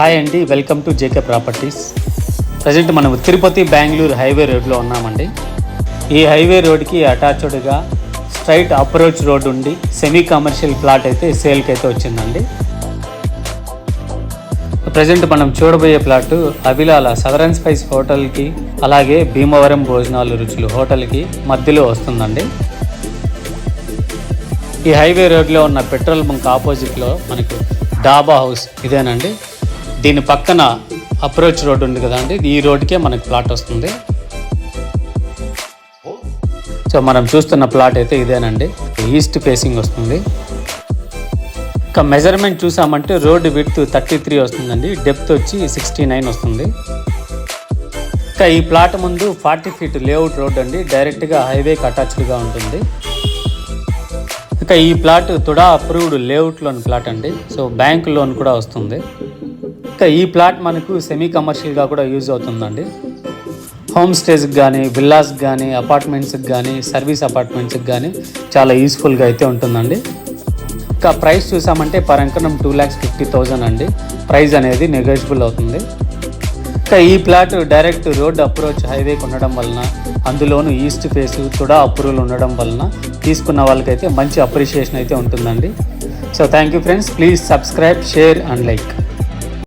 Hi అండి welcome to JK properties. Present మనం Tirupati Bengaluru highway రోడ్లో ఉన్నామండి. ఈ హైవే రోడ్కి అటాచ్డ్గా స్ట్రైట్ అప్రోచ్ రోడ్ ఉండి సెమీ కమర్షియల్ ప్లాట్ అయితే సేల్కి అయితే వచ్చిందండి. ప్రజెంట్ మనం చూడబోయే ప్లాట్ అభిలాల సదరన్ స్పైస్ హోటల్కి అలాగే భీమవరం భోజనాలు రుచులు హోటల్కి మధ్యలో వస్తుందండి. ఈ హైవే రోడ్లో ఉన్న పెట్రోల్ బంక్ ఆపోజిట్లో మనకు డాబా హౌస్ ఇదేనండి. దీని పక్కన అప్రోచ్ రోడ్ ఉంది కదండి ఈ రోడ్కే మనకి ప్లాట్ వస్తుంది. సో మనం చూస్తున్న ప్లాట్ అయితే ఇదేనండి. ఈస్ట్ ఫేసింగ్ వస్తుంది. ఇంకా మెజర్మెంట్ చూసామంటే రోడ్ విడ్త్ థర్టీ త్రీ వస్తుందండి. డెప్త్ వచ్చి సిక్స్టీ నైన్ వస్తుంది. ఇంకా ఈ ప్లాట్ ముందు ఫార్టీ ఫీట్ లేఅవుట్ రోడ్ అండి. డైరెక్ట్గా హైవేకి అటాచ్డ్గా ఉంటుంది. ఇంకా ఈ plot TUDA approved layout loan plot అండి. సో బ్యాంక్ లోన్ కూడా వస్తుంది. ఈ ప్లాట్ మనకు సెమీ కమర్షియల్గా కూడా యూజ్ అవుతుందండి. హోమ్ స్టేస్కి కానీ విల్లాస్కి కానీ అపార్ట్మెంట్స్కి కానీ సర్వీస్ అపార్ట్మెంట్స్కి కానీ చాలా యూస్ఫుల్గా అయితే ఉంటుందండి. ఇంకా ప్రైస్ చూసామంటే పర్ అంకణం టూ ల్యాక్స్ ఫిఫ్టీ థౌజండ్ అండి. ప్రైస్ అనేది నెగోషియబుల్ అవుతుంది. ఇంకా ఈ ప్లాట్ డైరెక్ట్ రోడ్ అప్రోచ్ హైవేకి ఉండడం వలన అందులోను ఈస్ట్ ఫేస్ తుడా అప్రూవల్ ఉండడం వలన తీసుకున్న వాళ్ళకైతే మంచి అప్రిషియేషన్ అయితే ఉంటుందండి. So thank you friends. Please subscribe share and like.